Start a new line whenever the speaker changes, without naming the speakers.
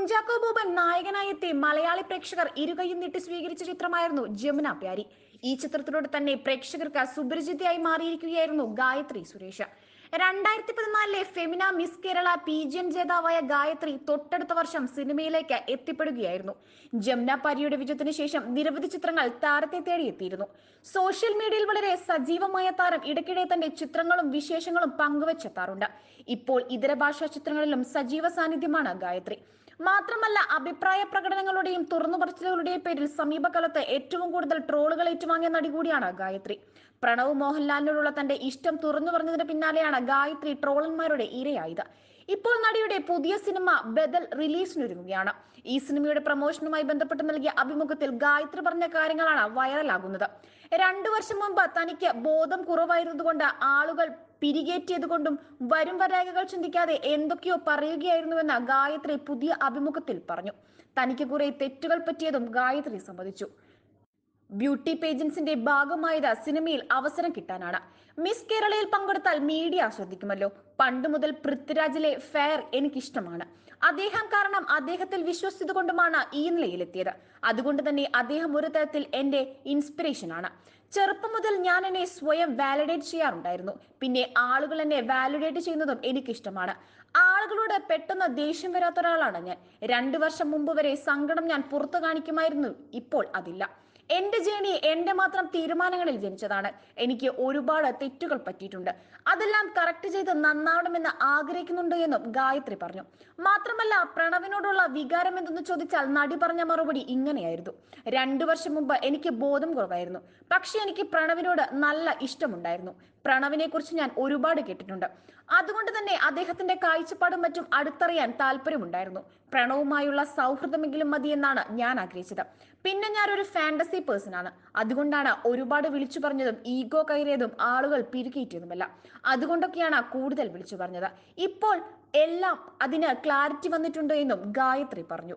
കുഞ്ചാക്കോ ബോബൻ നായകനായെത്തി മലയാളി പ്രേക്ഷകർ ഇരുകൈയും നീട്ടി സ്വീകരിച്ച ചിത്രമായിരുന്നു ജമുന പ്യാരി. ഈ ചിത്രത്തിലൂടെ തന്നെ പ്രേക്ഷകർക്ക് സുപരിചിതയായി മാറിയിരിക്കുകയായിരുന്നു ഗായത്രി സുരേഷ്. രണ്ടായിരത്തി പതിനാലിലെ Femina Miss Kerala P G N ജേതാവായ ഗായത്രി തൊട്ടടുത്ത വർഷം സിനിമയിലേക്ക് എത്തിപ്പെടുകയായിരുന്നു. ജമുന പാരിയുടെ വിജയത്തിന് ശേഷം നിരവധി ചിത്രങ്ങൾ താരത്തെ തേടിയെത്തിയിരുന്നു. സോഷ്യൽ മീഡിയയിൽ വളരെ സജീവമായ താരം ഇടയ്ക്കിടെ തന്റെ ചിത്രങ്ങളും വിശേഷങ്ങളും പങ്കുവച്ചെത്താറുണ്ട്. ഇപ്പോൾ ഇതര ഭാഷാ ചിത്രങ്ങളിലും സജീവ സാന്നിധ്യമാണ് ഗായത്രി. മാത്രമല്ല അഭിപ്രായ പ്രകടനങ്ങളുടെയും തുറന്നു പറച്ചിലുകളുടെയും പേരിൽ സമീപകാലത്ത് ഏറ്റവും കൂടുതൽ ട്രോളുകൾ ഏറ്റുവാങ്ങിയ നടി കൂടിയാണ് ഗായത്രി. പ്രണവ് മോഹൻലാലിനോടുള്ള തന്റെ ഇഷ്ടം തുറന്നു പറഞ്ഞതിന് പിന്നാലെയാണ് ഗായത്രി ട്രോളന്മാരുടെ ഇരയായത്. ഇപ്പോൾ നടിയുടെ പുതിയ സിനിമ ബദൽ റിലീസിനൊരുങ്ങുകയാണ്. ഈ സിനിമയുടെ പ്രമോഷനുമായി ബന്ധപ്പെട്ട് നൽകിയ അഭിമുഖത്തിൽ ഗായത്രി പറഞ്ഞ കാര്യങ്ങളാണ് വൈറലാകുന്നത്. രണ്ടു വർഷം മുമ്പ് തനിക്ക് ബോധം കുറവായിരുന്നതുകൊണ്ട് ആളുകൾ പിരികേറ്റിയതുകൊണ്ടും വരും വരായകൾ ചിന്തിക്കാതെ എന്തൊക്കെയോ പറയുകയായിരുന്നുവെന്ന് ഗായത്രി പുതിയ അഭിമുഖത്തിൽ പറഞ്ഞു. തനിക്ക് കുറെ തെറ്റുകൾ പറ്റിയതും ഗായത്രി സമ്മതിച്ചു. ബ്യൂട്ടി പേജൻസിന്റെ ഭാഗമായത് സിനിമയിൽ അവസരം കിട്ടാനാണ്. മിസ് കേരളയിൽ പങ്കെടുത്താൽ മീഡിയ ശ്രദ്ധിക്കുമല്ലോ പണ്ട് മുതൽ പൃഥ്വിരാജിലെ ഫെയർ എനിക്കിഷ്ടമാണ്. അദ്ദേഹം കാരണം അദ്ദേഹത്തിൽ വിശ്വസിച്ചത് കൊണ്ടുമാണ് ഈ നിലയിലെത്തിയത്. അതുകൊണ്ട് തന്നെ അദ്ദേഹം ഒരു തരത്തിൽ എന്റെ ഇൻസ്പിറേഷൻ ആണ്. ചെറുപ്പം മുതൽ ഞാൻ എന്നെ സ്വയം വാലിഡേറ്റ് ചെയ്യാറുണ്ടായിരുന്നു. പിന്നെ ആളുകൾ എന്നെ വാലിഡേറ്റ് ചെയ്യുന്നതും എനിക്കിഷ്ടമാണ്. ആളുകളോട് പെട്ടെന്ന് ദേഷ്യം വരാത്ത ഒരാളാണ് ഞാൻ. രണ്ടു വർഷം മുമ്പ് വരെ സങ്കടം ഞാൻ പുറത്തു കാണിക്കുമായിരുന്നു. ഇപ്പോൾ അതില്ല. എന്റെ ജേണി എന്റെ മാത്രം തീരുമാനങ്ങളിൽ ജനിച്ചതാണ്. എനിക്ക് ഒരുപാട് തെറ്റുകൾ പറ്റിയിട്ടുണ്ട്. അതെല്ലാം കറക്റ്റ് ചെയ്ത് നന്നാവണമെന്ന് ആഗ്രഹിക്കുന്നുണ്ട് എന്നും ഗായത്രി പറഞ്ഞു. മാത്രമല്ല പ്രണവിനോടുള്ള വികാരം എന്തെന്ന് ചോദിച്ചാൽ നടി പറഞ്ഞ മറുപടി ഇങ്ങനെയായിരുന്നു. രണ്ടു വർഷം മുമ്പ് എനിക്ക് ബോധം കുറവായിരുന്നു. പക്ഷെ എനിക്ക് പ്രണവിനോട് നല്ല ഇഷ്ടമുണ്ടായിരുന്നു. പ്രണവിനെ കുറിച്ച് ഞാൻ ഒരുപാട് കേട്ടിട്ടുണ്ട്. അതുകൊണ്ട് തന്നെ അദ്ദേഹത്തിന്റെ കാഴ്ചപ്പാടും മറ്റും അടുത്തറിയാൻ താല്പര്യമുണ്ടായിരുന്നു. പ്രണവുമായുള്ള സൗഹൃദമെങ്കിലും മതിയെന്നാണ് ഞാൻ ആഗ്രഹിച്ചത്. പിന്നെ ഞാൻ ഒരു ഫാന്റസി പേഴ്സൺ ആണ്. അതുകൊണ്ടാണ് ഒരുപാട് വിളിച്ചു പറഞ്ഞതും ഈഗോ കയറിയതും ആളുകൾ പിരികേറ്റിയതുമല്ല. അതുകൊണ്ടൊക്കെയാണ് കൂടുതൽ വിളിച്ചു പറഞ്ഞത്. ഇപ്പോൾ എല്ലാം അതിന് ക്ലാരിറ്റി വന്നിട്ടുണ്ട് എന്നും ഗായത്രി പറഞ്ഞു.